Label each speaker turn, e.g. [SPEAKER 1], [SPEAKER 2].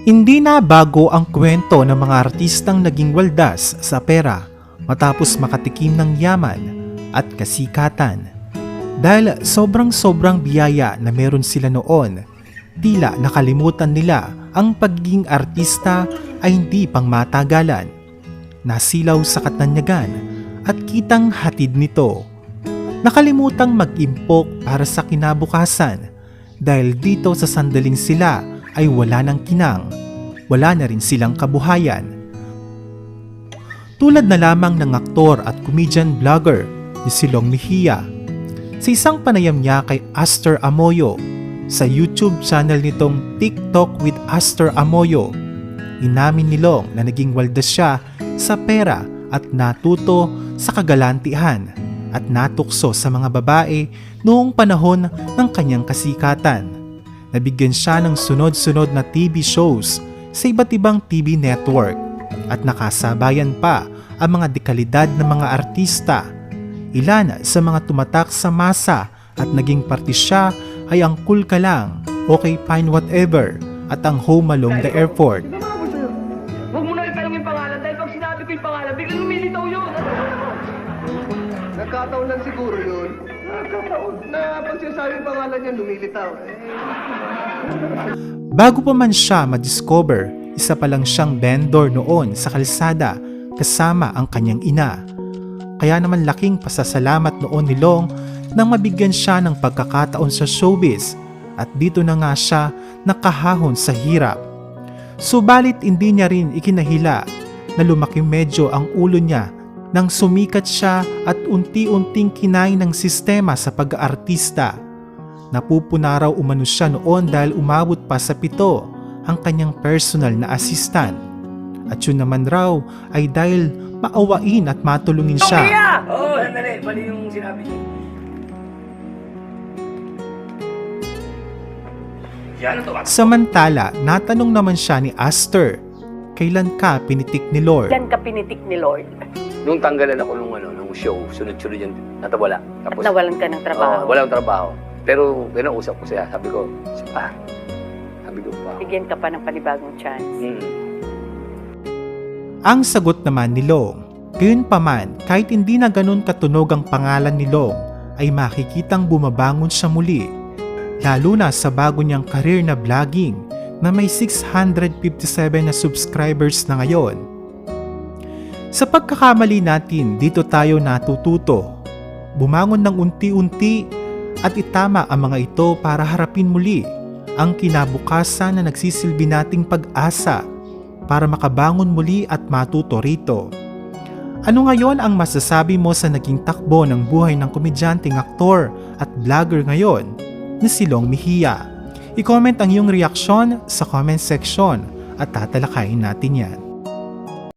[SPEAKER 1] Hindi na bago ang kwento ng mga artistang naging waldas sa pera matapos makatikim ng yaman at kasikatan. Dahil sobrang-sobrang biyaya na meron sila noon, tila nakalimutan nila ang pagiging artista ay hindi pang matagalan. Nasilaw sa katanyagan at kitang hatid nito. Nakalimutang mag-impok para sa kinabukasan dahil dito sa sandaling sila ay wala ng kinang, wala na rin silang kabuhayan. Tulad na lamang ng aktor at comedian vlogger ni Silong Mejia. Sa isang panayam niya kay Aster Amoyo sa YouTube channel nitong TikTok with Aster Amoyo, inamin ni Long na naging waldas siya sa pera at natuto sa kagalantihan at natukso sa mga babae noong panahon ng kanyang kasikatan. Nabigyan siya ng sunod-sunod na TV shows sa iba't ibang TV network at nakasabayan pa ang mga dekalidad ng mga artista. Ilan sa mga tumatak sa masa at naging parte siya ay ang Cool Ka Lang, Okay Fine Whatever at ang Home Along the Airport.
[SPEAKER 2] Huwag mo na itanong yung pangalan dahil pag sinabi ko yung pangalan, biglang lumilitaw yun.
[SPEAKER 3] Nagkataon lang siguro yun. Nagkataon na pag sinasabi pangalan niya, lumilitaw. Eh,
[SPEAKER 1] Bago pa man siya ma-discover, isa pa lang siyang vendor noon sa kalsada kasama ang kanyang ina. Kaya naman laking pasasalamat noon ni Long nang mabigyan siya ng pagkakataon sa showbiz at dito na nga siya nakahahon sa hirap. Subalit hindi niya rin ikinahila na lumaki medyo ang ulo niya nang sumikat siya at unti-unting kinain ng sistema sa pag-aartista. Napupuna raw umano siya noon dahil umabot pa sa pito ang kanyang personal na assistant. At yun naman raw ay dahil maawain at matulungin siya.
[SPEAKER 2] Oo, oh, sandali. Mali yung sinabi niya. Yan ang tuwag.
[SPEAKER 1] Samantala, natanong naman siya ni Aster, kailan ka pinitik ni Lord?
[SPEAKER 4] Diyan ka pinitik ni Lord.
[SPEAKER 5] Nung tanggalan ako nung ano, nung show, sunod-sunod yan, natawala.
[SPEAKER 4] At
[SPEAKER 5] Tapos,
[SPEAKER 4] nawalan ka ng trabaho.
[SPEAKER 5] Oo, walang trabaho. Pero, kinausap ko siya, sabi ko, pa, sabi ko pa.
[SPEAKER 4] Bigyan ka pa ng panibagong chance.
[SPEAKER 5] Hmm.
[SPEAKER 1] Ang sagot naman ni Long, gayon pa man kahit hindi na ganun katunog ang pangalan ni Long, ay makikitang bumabangon siya muli. Lalo na sa bago niyang career na vlogging na may 657 na subscribers na ngayon. Sa pagkakamali natin, dito tayo natututo. Bumangon ng unti-unti at itama ang mga ito para harapin muli ang kinabukasan na nagsisilbi nating pag-asa para makabangon muli at matuto rito. Ano ngayon ang masasabi mo sa naging takbo ng buhay ng komedyanteng aktor at vlogger ngayon na si Long Mejia? I-comment ang iyong reaksyon sa comment section at tatalakayin natin yan.